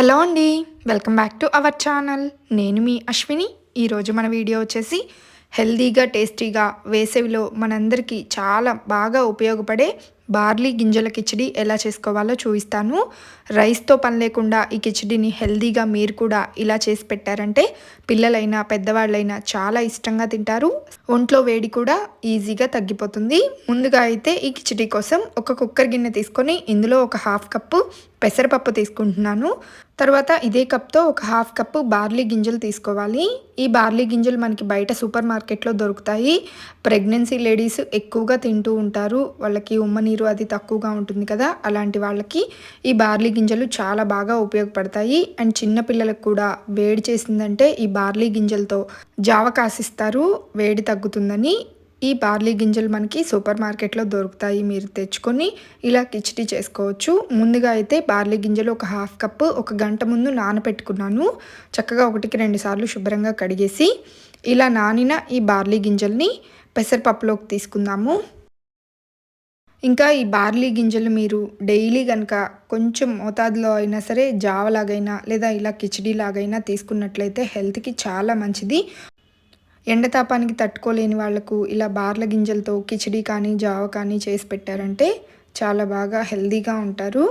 Hello అండి welcome back to our channel. నేను మీ అశ్విని. ఈరోజు మన వీడియో వచ్చేసి హెల్దీగా టేస్టీగా వేసవిలో మనందరికీ చాలా బాగా ఉపయోగపడే బార్లీ గింజల కిచడి ఎలా చేసుకోవాలో చూపిస్తాను. రైస్తో పని లేకుండా ఈ కిచడిని హెల్దీగా మీరు కూడా ఇలా చేసి పెట్టారంటే పిల్లలైనా పెద్దవాళ్ళైనా చాలా ఇష్టంగా తింటారు. ఒంట్లో వేడి కూడా ఈజీగా తగ్గిపోతుంది. ముందుగా అయితే ఈ కిచడి కోసం ఒక కుక్కర్ గిన్నె తీసుకొని ఇందులో ఒక హాఫ్ కప్పు పెసరపప్పు తీసుకుంటున్నాను. తర్వాత ఇదే కప్తో ఒక హాఫ్ కప్పు బార్లీ గింజలు తీసుకోవాలి. ఈ బార్లీ గింజలు మనకి బయట సూపర్ మార్కెట్లో దొరుకుతాయి. ప్రెగ్నెన్సీ లేడీస్ ఎక్కువగా తింటూ ఉంటారు. వాళ్ళకి ఉమ్మ నీరు అది తక్కువగా ఉంటుంది కదా అలాంటి వాళ్ళకి ఈ బార్లీ గింజలు చాలా బాగా ఉపయోగపడతాయి. అండ్ చిన్న పిల్లలకు కూడా వేడి చేసిందంటే ఈ బార్లీ గింజలతో జావ కాసిస్తారు వేడి తగ్గుతుందని. ఈ బార్లీ గింజలు మనకి సూపర్ మార్కెట్లో దొరుకుతాయి. మీరు తెచ్చుకొని ఇలా కిచిడి చేసుకోవచ్చు. ముందుగా అయితే బార్లీ గింజలు ఒక హాఫ్ కప్పు ఒక గంట ముందు నానపెట్టుకున్నాను. చక్కగా ఒకటికి రెండు సార్లు శుభ్రంగా కడిగేసి ఇలా నానిన ఈ బార్లీ గింజల్ని పెసరపప్పులోకి తీసుకుందాము. ఇంకా ఈ బార్లీ గింజలు మీరు డైలీ కనుక కొంచెం మోతాదులో అయినా సరే జావలాగైనా లేదా ఇలా కిచడీలాగైనా తీసుకున్నట్లయితే హెల్త్కి చాలా మంచిది. ఎండతాపానికి తట్టుకోలేని వాళ్ళకు ఇలా బార్ల గింజలతో కిచిడి కానీ జావ కానీ చేసి పెట్టారంటే చాలా బాగా హెల్దీగా ఉంటారు.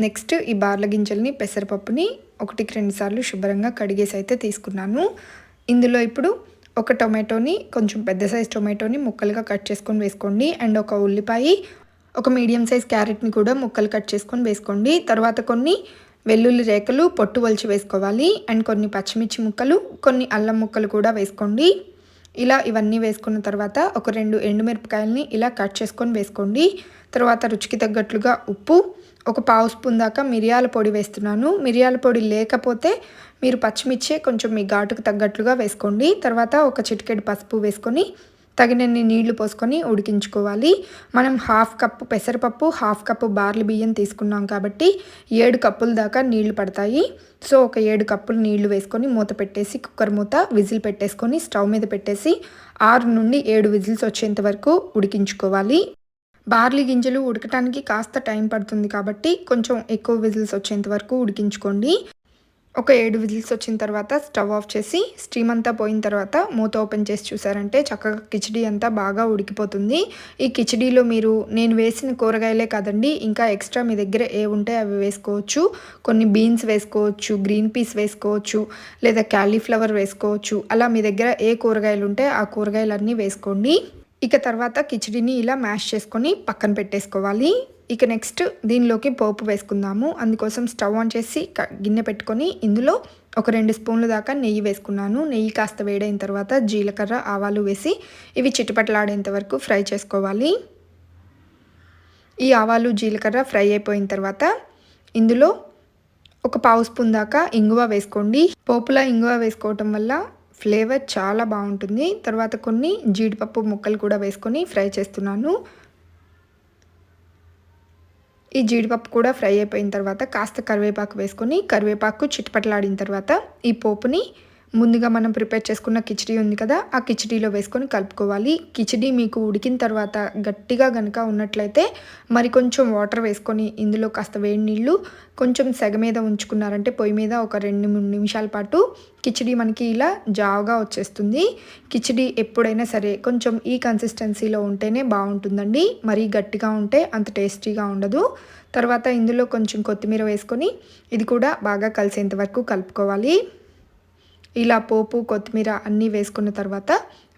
నెక్స్ట్ ఈ బార్ల గింజల్ని పెసరపప్పుని ఒకటికి రెండుసార్లు శుభ్రంగా కడిగేసి అయితే తీసుకున్నాను. ఇందులో ఇప్పుడు ఒక టొమాటోని కొంచెం పెద్ద సైజ్ టొమాటోని ముక్కలుగా కట్ చేసుకొని వేసుకోండి. అండ్ ఒక ఉల్లిపాయ ఒక మీడియం సైజ్ క్యారెట్ని కూడా ముక్కలు కట్ చేసుకొని వేసుకోండి. తర్వాత కొన్ని వెల్లుల్లి రేకలు పొట్టు వలిచి వేసుకోవాలి. అండ్ కొన్ని పచ్చిమిర్చి ముక్కలు కొన్ని అల్లం ముక్కలు కూడా వేసుకోండి. ఇలా ఇవన్నీ వేసుకున్న తర్వాత ఒక రెండు ఎండుమిరపకాయలని ఇలా కట్ చేసుకొని వేసుకోండి. తర్వాత రుచికి తగ్గట్లుగా ఉప్పు ఒక పావు స్పూన్ దాకా మిరియాల పొడి వేస్తున్నాను. మిరియాల పొడి లేకపోతే మీరు పచ్చిమిర్చి కొంచెం మీ ఘాటుకు తగ్గట్లుగా వేసుకోండి. తర్వాత ఒక చిటికెడు పసుపు వేసుకొని తగినన్ని నీళ్ళు పోసుకొని ఉడికించుకోవాలి. మనం హాఫ్ కప్పు పెసరపప్పు హాఫ్ కప్పు బార్లీ బియ్యం తీసుకున్నాం కాబట్టి ఏడు కప్పుల దాకా నీళ్ళు పడతాయి. సో ఒక ఏడు కప్పులు నీళ్ళు వేసుకొని మూత పెట్టేసి కుక్కర్ మూత విజిల్ పెట్టేసుకొని స్టవ్ మీద పెట్టేసి ఆరు నుండి ఏడు విజిల్స్ వచ్చేంత వరకు ఉడికించుకోవాలి. బార్లీ గింజలు ఉడకటానికి కాస్త టైం పడుతుంది కాబట్టి కొంచెం ఎక్కువ విజిల్స్ వచ్చేంత వరకు ఉడికించుకోండి. ఒక ఏడు విజిల్స్ వచ్చిన తర్వాత స్టవ్ ఆఫ్ చేసి స్టీమ్ అంతా పోయిన తర్వాత మూత ఓపెన్ చేసి చూసారంటే చక్కగా కిచిడి అంతా బాగా ఉడికిపోతుంది. ఈ కిచిడీలో మీరు నేను వేసిన కూరగాయలే కాదండి ఇంకా ఎక్స్ట్రా మీ దగ్గర ఏ ఉంటే అవి వేసుకోవచ్చు. కొన్ని బీన్స్ వేసుకోవచ్చు గ్రీన్ పీస్ వేసుకోవచ్చు లేదా క్యాలీఫ్లవర్ వేసుకోవచ్చు. అలా మీ దగ్గర ఏ కూరగాయలు ఉంటే ఆ కూరగాయలన్నీ వేసుకోండి. ఇక తర్వాత కిచిడిని ఇలా మ్యాష్ చేసుకొని పక్కన పెట్టేసుకోవాలి. ఇక నెక్స్ట్ దీనిలోకి పోపు వేసుకుందాము. అందుకోసం స్టవ్ ఆన్ చేసి గిన్నె పెట్టుకొని ఇందులో ఒక రెండు స్పూన్ల దాకా నెయ్యి వేసుకున్నాను. నెయ్యి కాస్త వేడైన తర్వాత జీలకర్ర ఆవాలు వేసి ఇవి చిటపట్లాడేంత వరకు ఫ్రై చేసుకోవాలి. ఈ ఆవాలు జీలకర్ర ఫ్రై అయిపోయిన తర్వాత ఇందులో ఒక పావు స్పూన్ దాకా ఇంగువ వేసుకోండి. పోపులా ఇంగువ వేసుకోవటం వల్ల ఫ్లేవర్ చాలా బాగుంటుంది. తర్వాత కొన్ని జీడిపప్పు ముక్కలు కూడా వేసుకొని ఫ్రై చేస్తున్నాను. ఈ జీడిపప్పు కూడా ఫ్రై అయిపోయిన తర్వాత కాస్త కరివేపాకు వేసుకొని కరివేపాకు చిట్పట్లాడిన తర్వాత ఈ పోపుని ముందుగా మనం ప్రిపేర్ చేసుకున్న కిచిడి ఉంది కదా ఆ కిచిడీలో వేసుకొని కలుపుకోవాలి. కిచిడి మీకు ఉడికిన తర్వాత గట్టిగా కనుక ఉన్నట్లయితే మరి కొంచెం వాటర్ వేసుకొని ఇందులో కాస్త వేడి నీళ్ళు కొంచెం సెగ మీద ఉంచుకున్నారంటే పొయ్యి మీద ఒక రెండు మూడు నిమిషాల పాటు కిచిడి మనకి ఇలా జావుగా వచ్చేస్తుంది. కిచిడి ఎప్పుడైనా సరే కొంచెం ఈ కన్సిస్టెన్సీలో ఉంటేనే బాగుంటుందండి. మరీ గట్టిగా ఉంటే అంత టేస్టీగా ఉండదు. తర్వాత ఇందులో కొంచెం కొత్తిమీర వేసుకొని ఇది కూడా బాగా కలిసేంత వరకు కలుపుకోవాలి. ఇలా పోపు కొత్తిమీర అన్నీ వేసుకున్న తర్వాత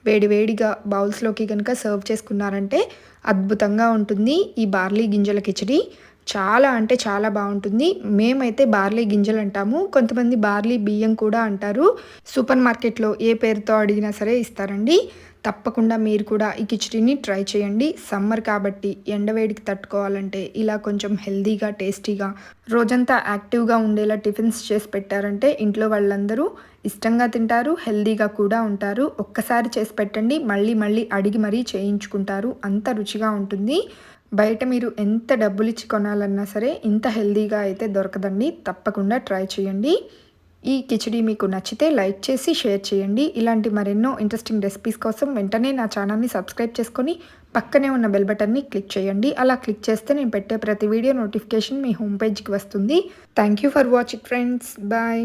వేడివేడిగా బౌల్స్లోకి కనుక సర్వ్ చేసుకున్నారంటే అద్భుతంగా ఉంటుంది ఈ బార్లీ గింజల కిచడి. చాలా అంటే చాలా బాగుంటుంది. మేమైతే బార్లీ గింజలు అంటాము. కొంతమంది బార్లీ బియ్యం కూడా అంటారు. సూపర్ మార్కెట్లో ఏ పేరుతో అడిగినా సరే ఇస్తారండి. తప్పకుండా మీరు కూడా ఈ కిచడీని ట్రై చేయండి. సమ్మర్ కాబట్టి ఎండవేడికి తట్టుకోవాలంటే ఇలా కొంచెం హెల్దీగా టేస్టీగా రోజంతా యాక్టివ్గా ఉండేలా టిఫిన్స్ చేసి పెట్టారంటే ఇంట్లో వాళ్ళందరూ ఇష్టంగా తింటారు హెల్దీగా కూడా ఉంటారు. ఒక్కసారి చేసి పెట్టండి. మళ్ళీ మళ్ళీ అడిగి మరీ చేయించుకుంటారు. అంత రుచిగా ఉంటుంది. బయట మీరు ఎంత డబ్బులు ఇచ్చి కొనాలన్నా సరే ఇంత హెల్దీగా అయితే దొరకదండి. తప్పకుండా ట్రై చేయండి. ఈ కిచడీ మీకు నచ్చితే లైక్ చేసి షేర్ చేయండి. ఇలాంటి మరెన్నో ఇంట్రెస్టింగ్ రెసిపీస్ కోసం వెంటనే నా ఛానల్ని సబ్స్క్రైబ్ చేసుకొని పక్కనే ఉన్న బెల్ బటన్ని క్లిక్ చేయండి. అలా క్లిక్ చేస్తే నేను పెట్టే ప్రతి వీడియో నోటిఫికేషన్ మీ హోమ్ పేజ్కి వస్తుంది. Thank you for watching friends bye